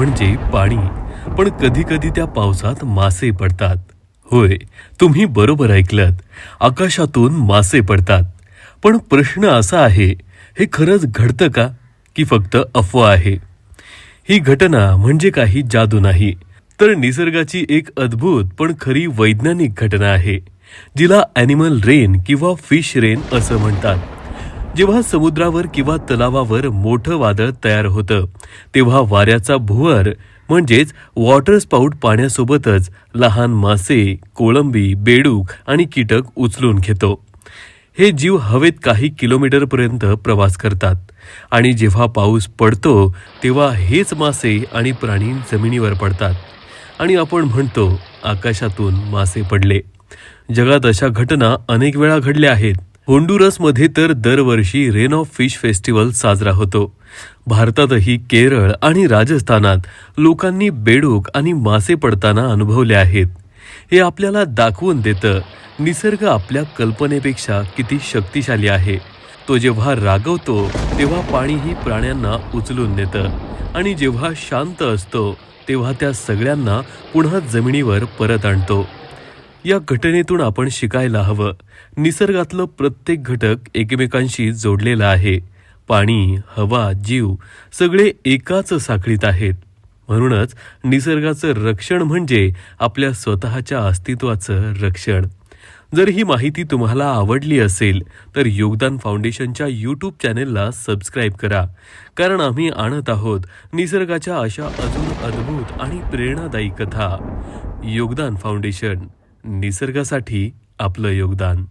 म्हणजे पाणी. पण कधी कधी त्या पावसात मासे पडतात. होय तुम्ही बरोबर ऐकलत. आकाशातून मासे पडतात. पण प्रश्न असा आहे हे खरंच घडतं का? की फक्त अफवा आहे? ही घटना म्हणजे काही जादू नाही. तर निसर्गाची एक अद्भुत पण खरी वैज्ञानिक घटना आहे जिला ॲनिमल रेन किंवा फिश रेन असं म्हणतात. जेव्हा समुद्रावर किंवा तलावावर मोठं वादळ तयार होतं तेव्हा वाऱ्याचा भुवर म्हणजेच वॉटर स्पाऊट पाण्यासोबतच लहान मासे कोळंबी बेडूक आणि कीटक उचलून घेतो. हे जीव हवेत काही किलोमीटरपर्यंत प्रवास करतात. आणि जेव्हा पाऊस पडतो तेव्हा हेच मासे आणि प्राणी जमिनीवर पडतात. आणि आपण म्हणतो आकाशातून मासे पडले. जगात अशा घटना अनेक वेळा घडल्या आहेत. होंडुरसमध्ये तर दरवर्षी रेन ऑफ फिश फेस्टिवल साजरा होतो. भारतातही केरळ आणि राजस्थानात लोकांनी बेडूक आणि मासे पडताना अनुभवले आहेत. हे आपल्याला दाखवून देतं निसर्ग आपल्या कल्पनेपेक्षा किती शक्तिशाली आहे. तो जेव्हा रागवतो तेव्हा पाणीही प्राण्यांना उचलून नेतं. आणि जेव्हा शांत असतो तेव्हा त्या सगळ्यांना पुन्हा जमिनीवर परत आणतो. या घटनेतून आपण शिकायला हवं. निसर्गातलं प्रत्येक घटक एकमेकांशी जोडलेलं आहे. पाणी हवा जीव सगळे एकाच साखळीत आहेत. म्हणूनच निसर्गाचं रक्षण म्हणजे आपल्या स्वतःच्या अस्तित्वाचं रक्षण. जर ही माहिती तुम्हाला आवडली असेल तर योगदान फाउंडेशनच्या यूट्यूब चॅनेलला सबस्क्राईब करा. कारण आम्ही आणत आहोत निसर्गाच्या अशा अजून अद्भुत आणि प्रेरणादायी कथा. योगदान फाउंडेशन. निसर्गासाठी आपलं योगदान.